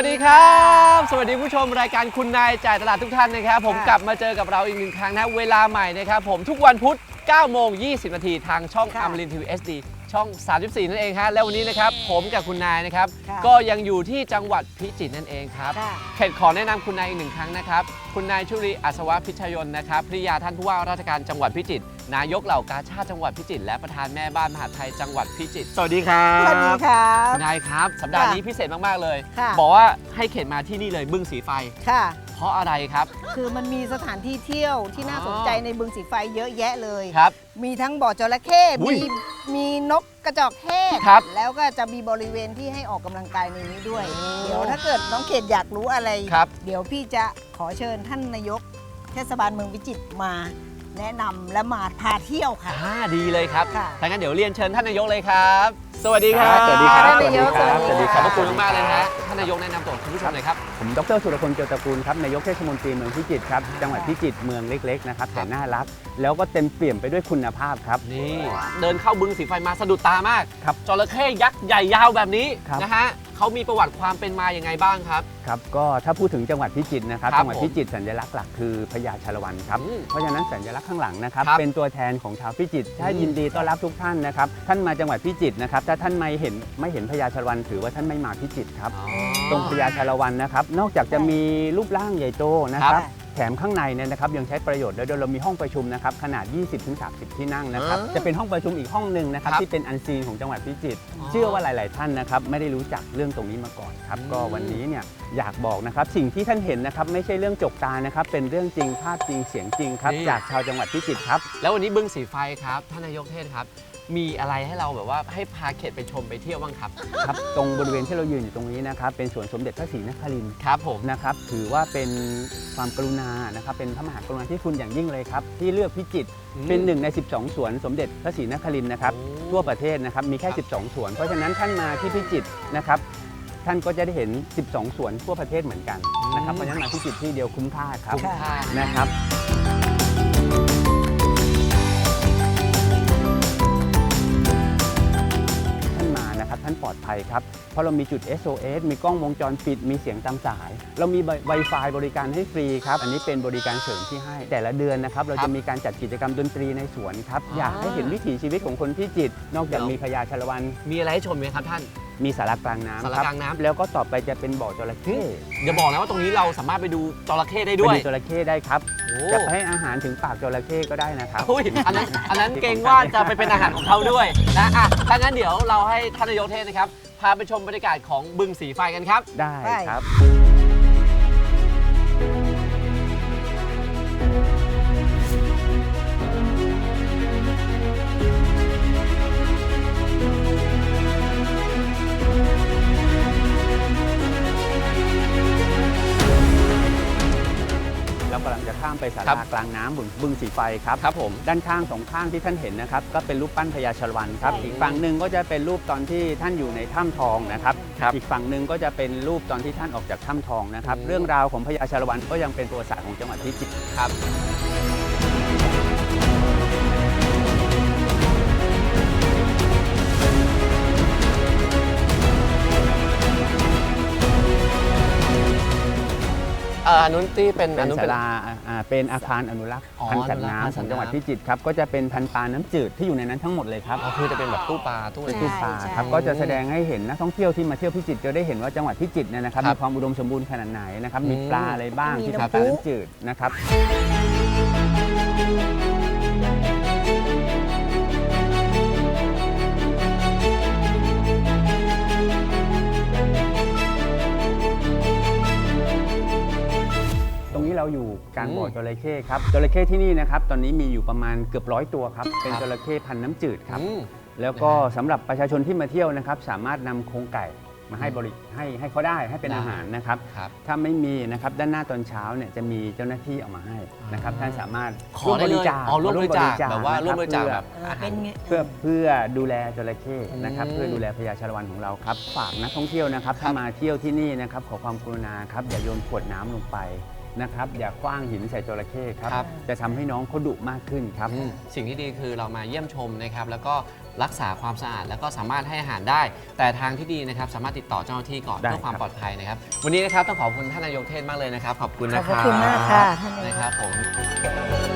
สวัสดีครับ สวัสดีผู้ชมรายการคุณนายจ่ายตลาดทุกท่านนะครับ ผมค่ะกลับมาเจอกับเราอีกหนึ่งครั้งนะเวลาใหม่นะครับผมทุกวันพุธ9โมง20 นาทีทางช่องค่ะอมรินทีวีเอสดี ช่อง 34 นั่นเองฮะแล้ววันนี้นะครับผมกับคุณนายนะครับ ค่ะก็ยังอยู่ที่จังหวัดพิจิตรนั่นเองครับค่ะ เขตขอแนะนำคุณนายอีกหนึ่งครั้งนะครับ คุณนายชุรีอัศวะพิชยนต์นะครับภริยาท่านผู้ว่าราชการจังหวัดพิจิตรนายกเหล่ากาชาติจังหวัดพิจิตรและประธานแม่บ้านมหาดไทยจังหวัดพิจิตรสวัสดีครับสวัสดีครับ คุณนายครับ สัปดาห์ค่ะนี้พิเศษมากๆเลย ค่ะ บอกว่าให้เขตมาที่นี่เลยบึงสีไฟ ค่ะ เพราะอะไรครับ คือมันมีสถานที่เที่ยวที่น่าอ๋อสนใจในบึงสีไฟเยอะแยะเลย ครับ มีทั้งบ่อจระเข้อุ้ยมีมีนกกระจอกเทศครับ แล้วก็จะมีบริเวณที่ให้ออกกำลังกายในนี้ด้วยโอ้เดี๋ยวถ้าเกิดน้องเขตอยากรู้อะไร ครับ เดี๋ยวพี่จะขอเชิญท่านนายก เทศบาลเมืองพิจิตรมา แนะนำและมาพาเที่ยวค่ะ อ่าดีเลยครับค่ะถ้างั้นเดี๋ยวเรียนเชิญท่านนายกเลยครับ สวัสดีครับ สวัสดีครับท่านนายกสวัสดีครับสวัสดีขคอบรับพระคุณมากๆเลยนะฮะท่านนายกแนะนำตัวคุณผู้ชมหน่อยครับ ผมดรสุรพลเกียวตระกูลครับนายกเทศมนตรีเมืองพิจิตรครับ จังหวัดพิจิตรเมืองเล็กๆนะครับแต่น่ารัก แล้วก็เต็มเปี่ยมไปด้วยคุณภาพครับ นี่ เดินเข้าบึงสีไฟมาสะดุดตามากครับจระเข้ยักษ์ใหญ่ยาวแบบนี้ครับ นะฮะ เขามีประวัติความเป็นมาอย่างไงบ้างครับ ครับก็ถ้าพูดถึงจังหวัดพิจิตรนะครับครับจังหวัดพิจิตรสัญลักษณ์หลักคือพญาชาละวันครับอืมเพราะฉะนั้นสัญลักษณ์ข้างหลังนะครับครับเป็นตัวแทนของชาวพิจิตรถ้าอืมยินดีต้อนรับทุกท่านนะครับท่านมาจังหวัดพิจิตรนะครับถ้าท่านไม่เห็นไม่เห็นพญาชาละวันถือว่าท่านไม่มาพิจิตรครับอ๋อตรงพญาชาละวันนะครับนอกจากจะมีรูปร่างใหญ่โตนะคครัรับบแถมข้างในเนี่ยนะครับยังใช้ประโยชน์ด้วยโดยเรามีห้องประชุมนะครับขนาด 20-30 ที่นั่งนะครับอ๋อจะเป็นห้องประชุมอีกห้องหนึ่งนะครับครับที่เป็นอันซีนของจังหวัดพิจิตรอ๋อเชื่อว่าหลาย ๆ ท่านนะครับไม่ได้รู้จักเรื่องตรงนี้มาก่อนครับอืมก็วันนี้เนี่ยอยากบอกนะครับสิ่งที่ท่านเห็นนะครับไม่ใช่เรื่องจกตานะครับเป็นเรื่องจริงภาพจริงเสียงจริงครับจากชาวจังหวัดพิจิตรครับแล้ววันนี้บึงสีไฟครับท่านนายกเทศครับ มีอะไรให้เราแบบว่าให้พาเขตไปชมไปเที่ยวบ้างครับ ครับตรงบริเวณที่เรายืนอยู่ตรงนี้นะครับเป็นสวนสมเด็จพระศรีนครินทร์ครับผมนะครับถือว่าเป็นความกรุณานะครับเป็นพระมหากรุณาธิคุณอย่างยิ่งเลยครับที่เลือกพิจิตรอืมเป็นหนึ่งใน 12 สวนสมเด็จพระศรีนครินทร์นะครับโอ้ทั่วประเทศนะครับมีแค่ครับ12 สวน เพราะฉะนั้นท่านมาที่พิจิตรนะครับท่านก็จะได้เห็น 12 สวนทั่วประเทศเหมือนกันนะครับเพราะฉะนั้นมาพิจิตรที่เดียวคุ้มค่าครับคุ้มค่านะครับ ท่านปลอดภัยครับ เพราะเรามีจุด SOS มีกล้องวงจรปิด มีเสียงตามสาย เรามี Wi-Fi บริการให้ฟรีครับ อันนี้เป็นบริการเสริมที่ให้ แต่ละเดือนนะครับ เราครัจะบมีการจัดกิจกรรมดนตรีในสวนครับอ๋อออยากให้เห็นวิถีชีวิตของคนพิจิตรนอกจากเดี๋ยวมีพญาชาละวัน มีอะไรให้ชมไหมครับท่าน มีสารากลางน้ำสารครับกลางน้ำ แล้วก็ต่อไปจะเป็นบ่อจระเข้อย่าบอกนะว่าตรงนี้เราสามารถไปดูจระเข้ได้ไปด้วยดูจระเข้ได้ครับโอ้จะไปให้อาหารถึงปากจระเข้ก็ได้นะครับ อุ้ยอันนั้นอันนั้นเกรงว่าจะไปเป็นอาหารของเขาด้วยนะอะถ้างั้นเดี๋ยวเราให้ท่านนายกเทศนะครับพาไปชมบรรยากาศของบึงสีไฟกันครับ ได้ได้ครับ ไปสาครัราบกลางน้ำบึงบึงสีไฟครับครับผมด้านข้างสองข้างที่ท่านเห็นนะครับก็เป็นรูปปั้นพญาชลวันครับใช่อีกฝั่งหนึ่งก็จะเป็นรูปตอนที่ท่านอยู่ในถ้ำทองนะครับครับอีกฝั่งหนึ่งก็จะเป็นรูปตอนที่ท่านออกจากถ้ำทองนะครับอืมเรื่องราวของพญาชลวันก็ยังเป็นประวัติศาสตร์ของจังหวัดพิจิตรครับ เอ่ออันนุนที่เป็นเป็อันนนุนศาเป็น ลาอ่าเป็นอาคารอนุรักษ์อ๋อพันธุ์สัตว์อนุรักษ์พันธุ์น้ำสัขตอว์งจังหวัดน้ำ พิจิตรครับก็จะเป็นพันธุ์ปลาน้ำจืดที่อยู่ในนั้นทั้งหมดเลยครับ อ๋อคือจะเป็นแบบตู้ปลาตู้อะไร ใช่ตู้ปลาครับก็จะแสดงให้เห็นนักท่องเที่ยวที่มาเที่ยวพิจิตรจะได้เห็นว่าจังหวัดพิจิตรเนี่ยนะครับครับมีความอุดมสมบูรณ์ขนาดไหนนะครับมีอืม ปลาอะไรบ้างมีที่น้ำเป็นปลาพุน้ำจืดนะครับ กลางบ่ออืมจระเข้ครับจระเข้ที่นี่นะครับตอนนี้มีอยู่ประมาณเกือบร้อยตัวครับเป็นครับจระเข้พันธุ์น้ำจืดครับ อืม แล้วก็สำหรับประชาชนที่มาเที่ยวนะครับ สามารถนำโครงไก่มาให้บริให้ให้เขาได้ให้เป็นได้ อาหารนะครับ ครับ ถ้าไม่มีนะครับด้านหน้าตอนเช้าเนี่ยจะมีเจ้าหน้าที่เอามาให้นะครับอ่าท่านสามารถขอได้เลยอ๋อร่วมบริจาคแบบว่านะคร่วมบริจาคแบบเออเป็นไงเพื่อเพื่อดูแลจระเข้นะครับ อืมเพื่อดูแลพญาชาละวันของเราครับฝากนักท่องเที่ยวนะครับครับถ้ามาเที่ยวที่นี่นะครับขอความกรุณาครับอย่าโยนขวดน้ำลงไป นะครับ อย่าคว้างหินใส่จระเข้ครับ ครับ จะทำให้น้องเขาดุมากขึ้นครับอืมสิ่งที่ดีคือเรามาเยี่ยมชมนะครับ แล้วก็รักษาความสะอาด แล้วก็สามารถให้อาหารได้ แต่ทางที่ดีนะครับ สามารถติดต่อเจ้าหน้าที่ก่อนได้เพื่อความครับ ปลอดภัยนะครับ วันนี้นะครับต้องขอบคุณท่านนายกเทศมากเลยนะครับ ขอบคุณขนะอบครับคุณมากค่ะท่านนายก นะครับผม